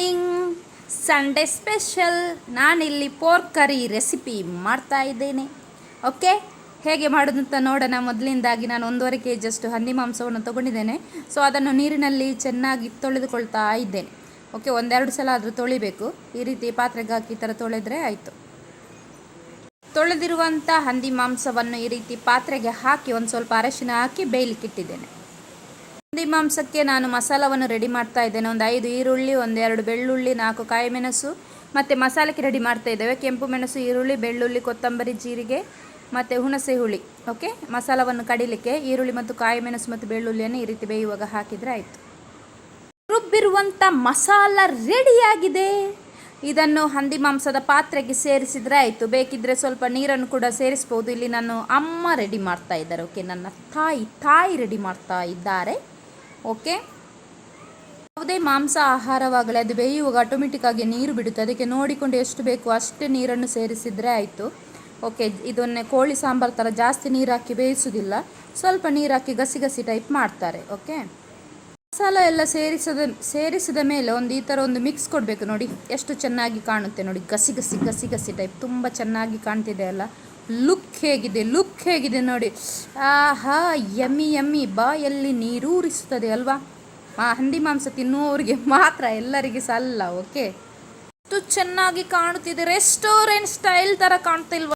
Morning, Sunday special, ನಾನಿಲ್ಲಿ pork curry recipe ಮಾಡ್ತಾ ಇದ್ದೇನೆ. ಓಕೆ? ಹೇಗೆ ಮಾಡೋದು ಅಂತ ನೋಡೋಣ. ಮೊದಲಿಂದಾಗಿ ನಾನು ಒಂದೂವರೆ ಕೆ ಜಿಯಷ್ಟು ಹಂದಿ ಮಾಂಸವನ್ನು ತೊಗೊಂಡಿದ್ದೇನೆ. ಸೊ, ಅದನ್ನು ನೀರಿನಲ್ಲಿ ಚೆನ್ನಾಗಿ ತೊಳೆದುಕೊಳ್ತಾ ಇದ್ದೇನೆ. ಓಕೆ, ಒಂದೆರಡು ಸಲ ಆದರೂ ತೊಳಿಬೇಕು. ಈ ರೀತಿ ಪಾತ್ರೆಗೆ ಹಾಕಿ ಥರ ತೊಳೆದ್ರೆ ಆಯಿತು. ತೊಳೆದಿರುವಂಥ ಹಂದಿ ಮಾಂಸವನ್ನು ಈ ರೀತಿ ಪಾತ್ರೆಗೆ ಹಾಕಿ, ಒಂದು ಸ್ವಲ್ಪ ಅರಶಿನ ಹಾಕಿ ಬೇಯಲಿಕ್ಕಿಟ್ಟಿದ್ದೇನೆ. ಹಂದಿ ಮಾಂಸಕ್ಕೆ ನಾನು ಮಸಾಲವನ್ನು ರೆಡಿ ಮಾಡ್ತಾ ಇದ್ದೇನೆ. ಒಂದು ಐದು ಈರುಳ್ಳಿ ಒಂದೆರಡು ಬೆಳ್ಳುಳ್ಳಿ, ನಾಲ್ಕು ಕಾಯಿ ಮೆಣಸು ಮತ್ತು ಮಸಾಲಕ್ಕೆ ರೆಡಿ ಮಾಡ್ತಾ ಇದ್ದೇವೆ. ಕೆಂಪು ಮೆಣಸು, ಈರುಳ್ಳಿ, ಬೆಳ್ಳುಳ್ಳಿ, ಕೊತ್ತಂಬರಿ, ಜೀರಿಗೆ, ಮತ್ತು ಹುಣಸೆ ಹುಳಿ. ಓಕೆ ಮಸಾಲವನ್ನು ಕಡಿಲಿಕ್ಕೆ ಈರುಳ್ಳಿ ಮತ್ತು ಕಾಯಿ ಮೆಣಸು ಮತ್ತು ಬೆಳ್ಳುಳ್ಳಿಯನ್ನು ಈ ರೀತಿ ಬೇಯುವಾಗ ಹಾಕಿದರೆ ಆಯಿತು. ರುಬ್ಬಿರುವಂಥ ಮಸಾಲ ರೆಡಿಯಾಗಿದೆ ಇದನ್ನು ಹಂದಿ ಮಾಂಸದ ಪಾತ್ರೆಗೆ ಸೇರಿಸಿದರೆ ಆಯಿತು. ಬೇಕಿದ್ದರೆ ಸ್ವಲ್ಪ ನೀರನ್ನು ಕೂಡ ಸೇರಿಸ್ಬೋದು. ಇಲ್ಲಿ ನಾನು ಅಮ್ಮ ರೆಡಿ ಮಾಡ್ತಾ ಇದ್ದಾರೆ. ಓಕೆ ನನ್ನ ತಾಯಿ ತಾಯಿ ರೆಡಿ ಮಾಡ್ತಾ ಇದ್ದಾರೆ. ಓಕೆ? ಯಾವುದೇ ಮಾಂಸ ಆಹಾರವಾಗಲಿ, ಅದು ಬೇಯುವಾಗ ಆಟೋಮೆಟಿಕ್ಕಾಗಿ ನೀರು ಬಿಡುತ್ತೆ. ಅದಕ್ಕೆ ನೋಡಿಕೊಂಡು ಎಷ್ಟು ಬೇಕು ಅಷ್ಟು ನೀರನ್ನು ಸೇರಿಸಿದರೆ ಆಯಿತು. ಓಕೆ, ಇದನ್ನೇ ಕೋಳಿ ಸಾಂಬಾರು ಥರ ಜಾಸ್ತಿ ನೀರು ಹಾಕಿ ಬೇಯಿಸೋದಿಲ್ಲ. ಸ್ವಲ್ಪ ನೀರು ಹಾಕಿ ಗಸಿ ಗಸಿ ಟೈಪ್ ಮಾಡ್ತಾರೆ, ಓಕೆ? ಮಸಾಲ ಎಲ್ಲ ಸೇರಿಸದ, ಸೇರಿಸಿದ ಮೇಲೆ ಒಂದು ಈ ಥರ ಒಂದು ಮಿಕ್ಸ್ ಕೊಡಬೇಕು ನೋಡಿ. ಎಷ್ಟು ಚೆನ್ನಾಗಿ ಕಾಣುತ್ತೆ ನೋಡಿ. ಗಸಿ ಗಸಿ ಗಸಿ ಗಸಿ ಟೈಪ್ ತುಂಬ ಚೆನ್ನಾಗಿ ಕಾಣ್ತಿದೆ ಅಲ್ಲ? ಲುಕ್ ಹೇಗಿದೆ ಲುಕ್ ಹೇಗಿದೆ ನೋಡಿ. ಆಹಾ, ಯಮ್ಮಿ ಯಮ್ಮಿ, ಬಾಯಲ್ಲಿ ನೀರೂರಿಸುತ್ತದೆ ಅಲ್ವಾ? ಆ ಹಂದಿ ಮಾಂಸ ತಿನ್ನುವವರಿಗೆ ಮಾತ್ರ ಎಲ್ಲರಿಗೆ ಸಲ್ಲ ಓಕೆ ಚೆನ್ನಾಗಿ ಕಾಣುತ್ತಿದೆ ರೆಸ್ಟೋರೆಂಟ್ ಸ್ಟೈಲ್ ಥರ ಕಾಣ್ತಿಲ್ವಾ?